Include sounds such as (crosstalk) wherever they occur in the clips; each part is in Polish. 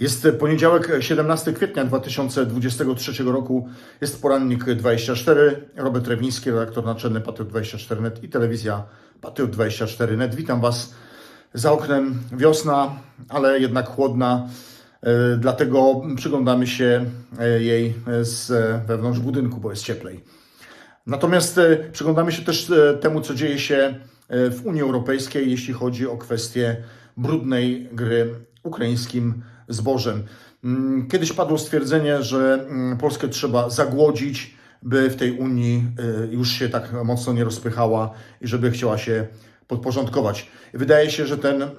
Jest poniedziałek, 17 kwietnia 2023 roku. Jest porannik 24. Robert Rewiński, redaktor naczelny Patriot24net i telewizja Patriot24net. Witam Was. Za oknem wiosna, ale jednak chłodna, e, dlatego przyglądamy się e, jej z e, wewnątrz budynku, bo jest cieplej. Natomiast przyglądamy się też temu, co dzieje się w Unii Europejskiej, jeśli chodzi o kwestię brudnej gry ukraińskim zbożem. Mm, Kiedyś padło stwierdzenie, że mm, Polskę trzeba zagłodzić, by w tej Unii e, już się tak mocno nie rozpychała i żeby chciała się podporządkować. Wydaje się, że ten mm,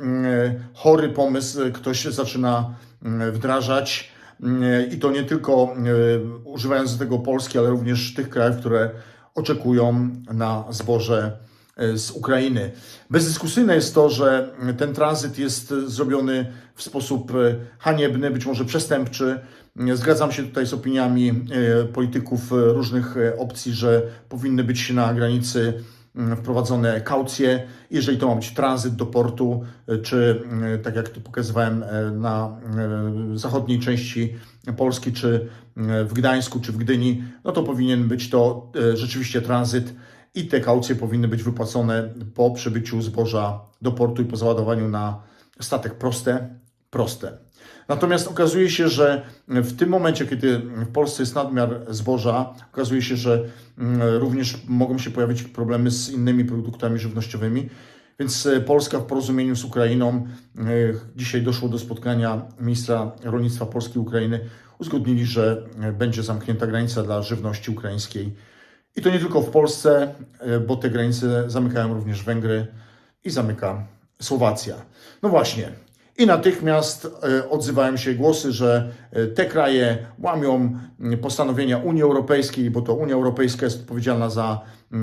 chory pomysł ktoś zaczyna mm, wdrażać. I to nie tylko używając do tego Polski, ale również tych krajów, które oczekują na zboże z Ukrainy. Bezdyskusyjne jest to, że ten tranzyt jest zrobiony w sposób e, haniebny, być może przestępczy. Zgadzam się tutaj z opiniami e, polityków e, różnych e, opcji, że powinny być na granicy mm, wprowadzone kaucje. Jeżeli to ma być tranzyt do portu, e, czy e, tak jak tu pokazywałem e, na e, zachodniej części Polski, czy e, w Gdańsku, czy w Gdyni, no to powinien być to e, rzeczywiście tranzyt i te kaucje powinny być wypłacone po przybyciu zboża do portu i po załadowaniu na statek proste, proste. Natomiast okazuje się, że w tym momencie, kiedy w Polsce jest nadmiar zboża, okazuje się, że mm, również mogą się pojawić problemy z innymi produktami żywnościowymi. Więc e, Polska w porozumieniu z Ukrainą, e, dzisiaj doszło do spotkania ministra rolnictwa Polski i Ukrainy, uzgodnili, że e, będzie zamknięta granica dla żywności ukraińskiej. I to nie tylko w Polsce, e, bo te granice zamykają również Węgry i zamyka Słowacja. No właśnie. I natychmiast e, odzywają się głosy, że e, te kraje łamią postanowienia Unii Europejskiej, bo to Unia Europejska jest odpowiedzialna za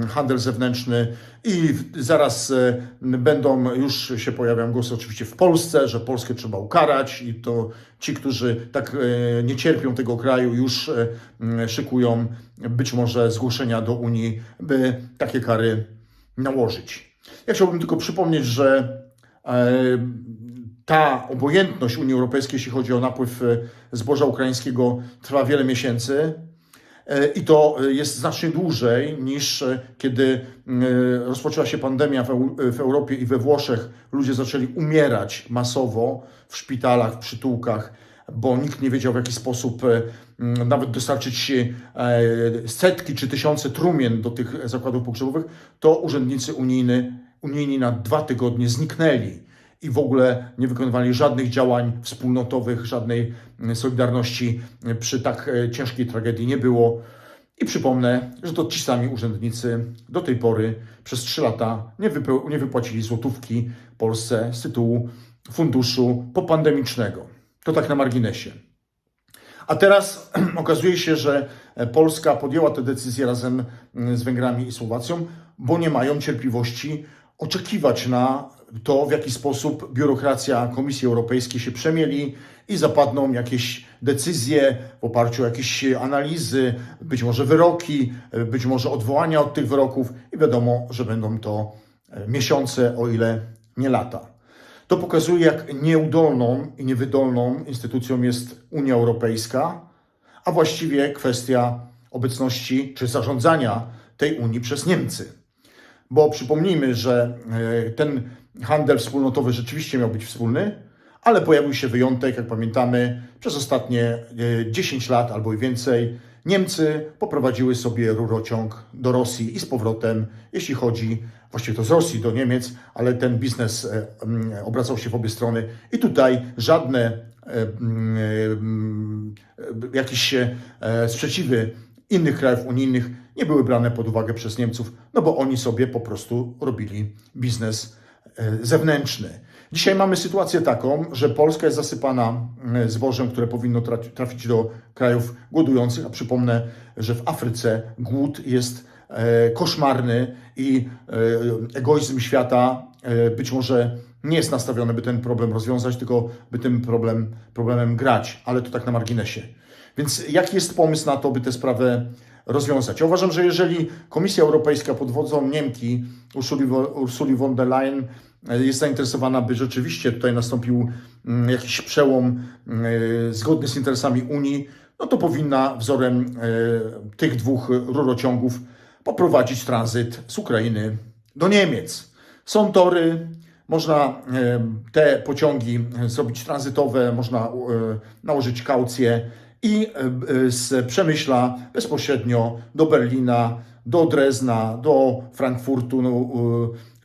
handel zewnętrzny i zaraz e, będą, już się pojawiają głosy oczywiście w Polsce, że Polskę trzeba ukarać i to ci, którzy tak nie cierpią tego kraju, już szykują być może zgłoszenia do Unii, by takie kary nałożyć. Ja chciałbym tylko przypomnieć, że ta obojętność Unii Europejskiej, jeśli chodzi o napływ e, zboża ukraińskiego, trwa wiele miesięcy. E, I to e, jest znacznie dłużej niż kiedy rozpoczęła się pandemia w, Eu- w Europie i we Włoszech. Ludzie zaczęli umierać masowo w szpitalach, w przytułkach, bo nikt nie wiedział w jaki sposób nawet dostarczyć setki czy tysiące trumien do tych zakładów pogrzebowych. To urzędnicy unijny, unijni na dwa tygodnie zniknęli i w ogóle nie wykonywali żadnych działań wspólnotowych, żadnej mm, solidarności y, przy tak e, ciężkiej tragedii nie było. I przypomnę, że to ci sami urzędnicy do tej pory przez trzy lata nie, nie wypłacili złotówki Polsce z tytułu funduszu popandemicznego. To tak na marginesie. A teraz (clears throat) okazuje się, że Polska podjęła tę decyzję razem mm, z Węgrami i Słowacją, bo nie mają cierpliwości oczekiwać na to, w jaki sposób biurokracja Komisji Europejskiej się przemieli i zapadną jakieś decyzje w oparciu o jakieś analizy, być może wyroki, być może odwołania od tych wyroków i wiadomo, że będą to e, miesiące, o ile nie lata. To pokazuje, jak nieudolną i niewydolną instytucją jest Unia Europejska, a właściwie kwestia obecności czy zarządzania tej Unii przez Niemcy. Bo przypomnijmy, że e, ten handel wspólnotowy rzeczywiście miał być wspólny, ale pojawił się wyjątek, jak pamiętamy, przez ostatnie e, 10 lat albo i więcej. Niemcy poprowadziły sobie rurociąg do Rosji i z powrotem, jeśli chodzi właściwie to z Rosji do Niemiec, ale ten biznes e, obracał się w obie strony i tutaj żadne e, e, jakieś e, sprzeciwy innych krajów unijnych nie były brane pod uwagę przez Niemców, no bo oni sobie po prostu robili biznes e, zewnętrzny. Dzisiaj mamy sytuację taką, że Polska jest zasypana e, zbożem, które powinno trafi- trafić do krajów głodujących, a przypomnę, że w Afryce głód jest e, koszmarny i e, egoizm świata e, być może nie jest nastawiony, by ten problem rozwiązać, tylko by tym problem, problemem grać, ale to tak na marginesie. Więc jaki jest pomysł na to, by tę sprawę rozwiązać? Uważam, że jeżeli Komisja Europejska pod wodzą Niemki Ursuli, Ursuli von der Leyen e, jest zainteresowana, by rzeczywiście tutaj nastąpił mm, jakiś przełom e, zgodny z interesami Unii, no to powinna wzorem e, tych dwóch rurociągów poprowadzić tranzyt z Ukrainy do Niemiec. Są tory, można te pociągi zrobić tranzytowe, można nałożyć kaucję i e, z Przemyśla bezpośrednio do Berlina, do Drezna, do Frankfurtu no,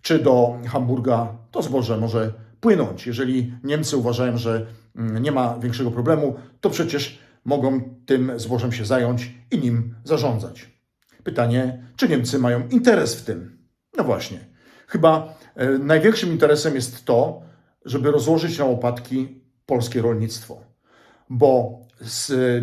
czy do Hamburga to zboże może płynąć. Jeżeli Niemcy uważają, że mm, nie ma większego problemu, to przecież mogą tym zbożem się zająć i nim zarządzać. Pytanie, czy Niemcy mają interes w tym? No właśnie. Chyba e, największym interesem jest to, żeby rozłożyć na łopatki polskie rolnictwo. Bo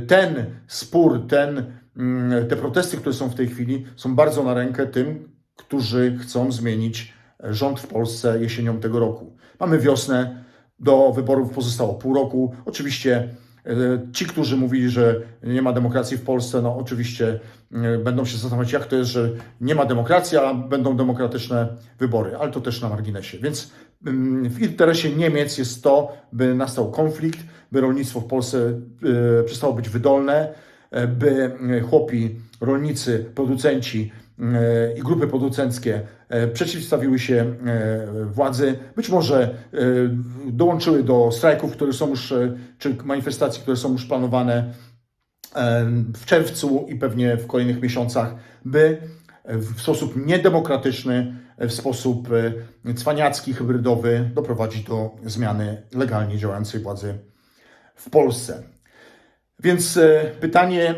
ten spór, ten, mm, te protesty, które są w tej chwili, są bardzo na rękę tym, którzy chcą zmienić rząd w Polsce jesienią tego roku. Mamy wiosnę, do wyborów pozostało pół roku. Oczywiście e, ci, którzy mówili, że nie ma demokracji w Polsce, no oczywiście e, będą się zastanawiać, jak to jest, że nie ma demokracji, a będą demokratyczne wybory, ale to też na marginesie. Więc mm, w interesie Niemiec jest to, by nastał konflikt, by rolnictwo w Polsce e, przestało być wydolne, e, by e, chłopi, rolnicy, producenci e, i grupy producenckie e, przeciwstawiły się władzy, być może dołączyły do strajków, które są już, czy manifestacji, które są już planowane w czerwcu i pewnie w kolejnych miesiącach, by w sposób niedemokratyczny, w sposób cwaniacki, hybrydowy doprowadzić do zmiany legalnie działającej władzy w Polsce. Więc e, pytanie, e,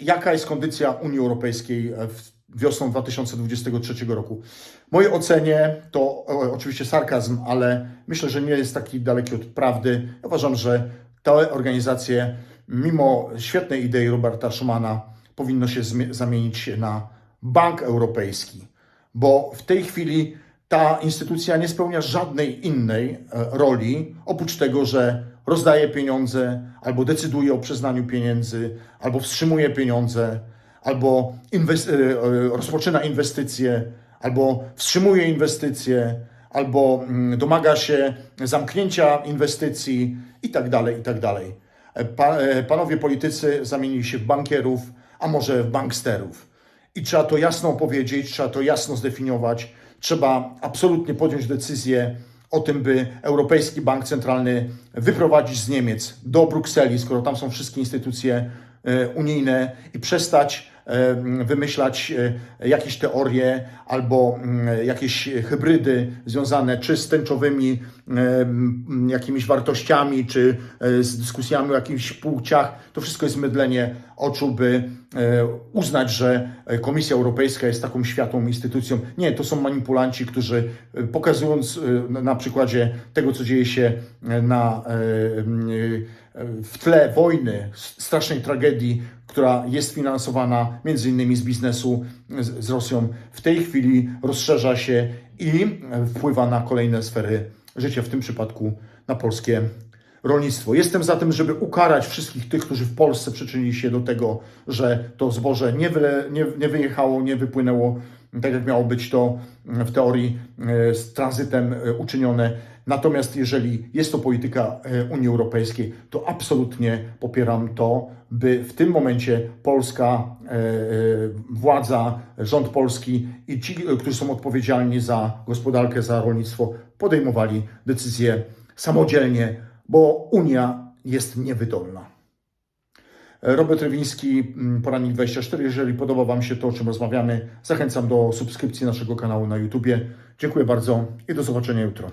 jaka jest kondycja Unii Europejskiej e, wiosną 2023 roku? W mojej ocenie to oczywiście sarkazm, ale myślę, że nie jest taki daleki od prawdy. Uważam, że te organizacje, mimo świetnej idei Roberta Schumana, powinno się zamienić na Bank Europejski, bo w tej chwili ta instytucja nie spełnia żadnej innej roli, oprócz tego, że rozdaje pieniądze, albo decyduje o przyznaniu pieniędzy, albo wstrzymuje pieniądze, albo inwes- e, e, rozpoczyna inwestycje, albo wstrzymuje inwestycje, albo mm, domaga się zamknięcia inwestycji i tak dalej, i tak. E, Pa, panowie politycy zamienili się w bankierów, a może w banksterów. I trzeba to jasno powiedzieć, trzeba to jasno zdefiniować. Trzeba absolutnie podjąć decyzję o tym, by Europejski Bank Centralny wyprowadzić z Niemiec do Brukseli, skoro tam są wszystkie instytucje e, unijne i przestać wymyślać e, jakieś teorie albo mm, jakieś hybrydy związane czy z tęczowymi jakimiś wartościami, czy e, z dyskusjami o jakichś płciach. To wszystko jest mydlenie oczu, by e, uznać, że Komisja Europejska jest taką światłą instytucją. Nie, to są manipulanci, którzy pokazując na- przykładzie tego, co dzieje się na, w tle wojny, strasznej tragedii, która jest finansowana między innymi z biznesu z, z Rosją, w tej chwili rozszerza się i e, wpływa na kolejne sfery życia, w tym przypadku na polskie rolnictwo. Jestem za tym, żeby ukarać wszystkich tych, którzy w Polsce przyczynili się do tego, że to zboże nie, wyle, nie, nie wyjechało, nie wypłynęło tak, jak miało być to w teorii e, z tranzytem e, uczynione. Natomiast jeżeli jest to polityka e, Unii Europejskiej, to absolutnie popieram to, by w tym momencie Polska, e, e, władza, rząd polski i ci, którzy są odpowiedzialni za gospodarkę, za rolnictwo, podejmowali decyzje samodzielnie, bo Unia jest niewydolna. Robert Rywiński, mm, Porannik 24. Jeżeli podoba Wam się to, o czym rozmawiamy, zachęcam do subskrypcji naszego kanału na YouTubie. Dziękuję bardzo i do zobaczenia jutro.